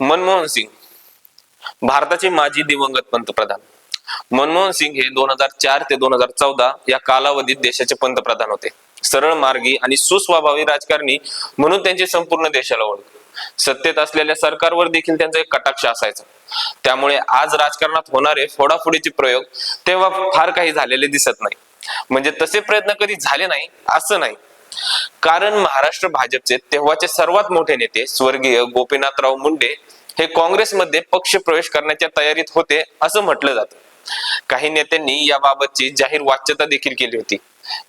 मनमोहन सिंग भारताचे माजी दिवंगत पंतप्रधान. मनमोहन सिंग हे दोन हजार चार ते दोन हजार चौदा या कालावधीत देशाचे पंतप्रधान होते. सरळ मार्गी आणि सुस्वभावी राजकारणी म्हणून त्यांची संपूर्ण देशाला ओळख सत्तेत असलेल्या सरकारवर देखील त्यांचा एक कटाक्ष असायचा. त्यामुळे आज राजकारणात होणारे फोडाफोडीचे प्रयोग तेव्हा फार काही झालेले दिसत नाही. म्हणजे तसे प्रयत्न कधी झाले नाही असं नाही. कारण महाराष्ट्र भाजपचे तेव्हाचे सर्वात मोठे नेते स्वर्गीय गोपीनाथराव मुंडे हे काँग्रेसमध्ये पक्ष प्रवेश करण्याच्या तयारीत होते असं म्हटलं जातं. काही नेत्यांनी याबाबतची जाहीर वाच्यता देखील केली होती.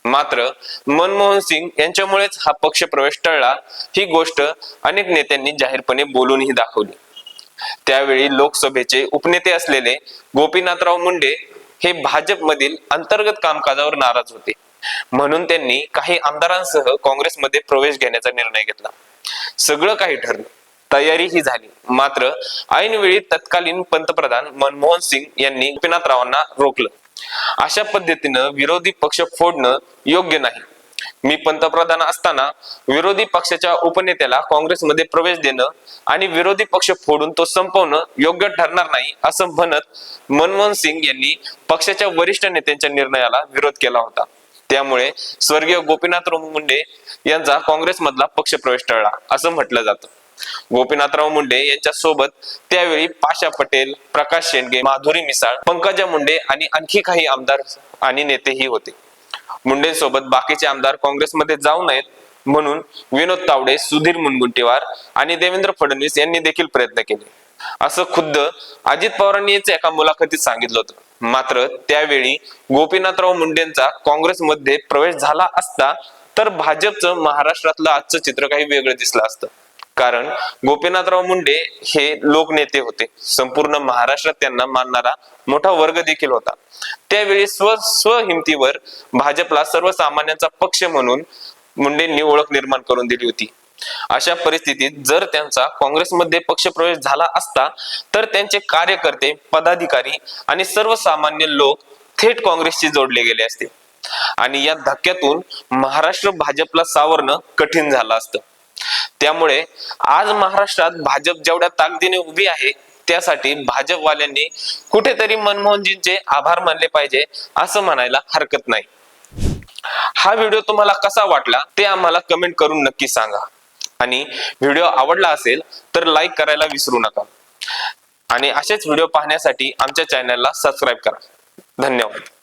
मात्र मनमोहन सिंग यांच्यामुळेच हा पक्ष प्रवेश टळला ही गोष्ट अनेक नेत्यांनी जाहीरपणे बोलूनही दाखवली. त्यावेळी लोकसभेचे उपनेते असलेले गोपीनाथराव मुंडे हे भाजपमधील अंतर्गत कामकाजावर नाराज होते. म्हणून त्यांनी काही आमदारांसह काँग्रेसमध्ये प्रवेश घेण्याचा निर्णय घेतला. सगळं काही ठरलं. तयारी ही झाली. मात्र ऐनवेळी तत्कालीन पंतप्रधान मनमोहन सिंग यांनी गोपीनाथरावांना रोखलं. अशा पद्धतीनं विरोधी पक्ष फोडणं योग्य नाही. मी पंतप्रधान असताना विरोधी पक्षाच्या उपनेत्याला काँग्रेसमध्ये प्रवेश देणं आणि विरोधी पक्ष फोडून तो संपवणं योग्य ठरणार नाही असं म्हणत मनमोहन सिंग यांनी पक्षाच्या वरिष्ठ नेत्यांच्या निर्णयाला विरोध केला होता. त्यामुळे स्वर्गीय गोपीनाथराव मुंडे यांचा काँग्रेसमधला पक्ष प्रवेश टळला असं म्हटलं जातं. गोपीनाथराव मुंडे यांच्या सोबत त्यावेळी पाशा पटेल प्रकाश शेंडगे माधुरी मिसाळ पंकजा मुंडे आणि आणखी काही आमदार आणि नेतेही होते. मुंडेंसोबत बाकीचे आमदार काँग्रेसमध्ये जाऊ नयेत म्हणून विनोद तावडे सुधीर मुनगुंटीवार आणि देवेंद्र फडणवीस यांनी देखील प्रयत्न केले. असं खुद्द अजित पवारांनीच एका मुलाखतीत सांगितलं होतं. मात्र त्यावेळी गोपीनाथराव मुंडेंचा काँग्रेसमध्ये प्रवेश झाला असता तर भाजपचं महाराष्ट्रातलं आजचं चित्र काही वेगळं दिसलं असतं. कारण गोपीनाथराव मुंडे हे लोकनेते होते. संपूर्ण महाराष्ट्रात त्यांना मानणारा मोठा वर्ग देखील होता. त्यावेळी स्व स्वहिमतीवर भाजपला सर्वसामान्यांचा पक्ष म्हणून मुंडेंनी ओळख निर्माण करून दिली होती. अशा परिस्थितीत जर त्यांचा काँग्रेसमध्ये पक्षप्रवेश झाला असता तर त्यांचे कार्यकर्ते पदाधिकारी आणि सर्वसामान्य लोक थेट काँग्रेसशी जोडले गेले असते. आणि या धक्क्यातून महाराष्ट्र भाजपला सावरणं कठीण झालं असतं. त्यामुळे आज महाराष्ट्रात भाजप जेवढ्या ताकदीने उभी आहे त्यासाठी भाजपवाल्यांनी कुठेतरी मनमोहनजींचे आभार मानले पाहिजे असं म्हणायला हरकत नाही. हा व्हिडिओ तुम्हाला कसा वाटला ते आम्हाला कमेंट करून नक्की सांगा. आणि व्हिडिओ आवडला असेल तर लाईक करायला विसरू नका. आणि असेच व्हिडिओ पाहण्यासाठी आमच्या चॅनलला सबस्क्राईब करा. धन्यवाद.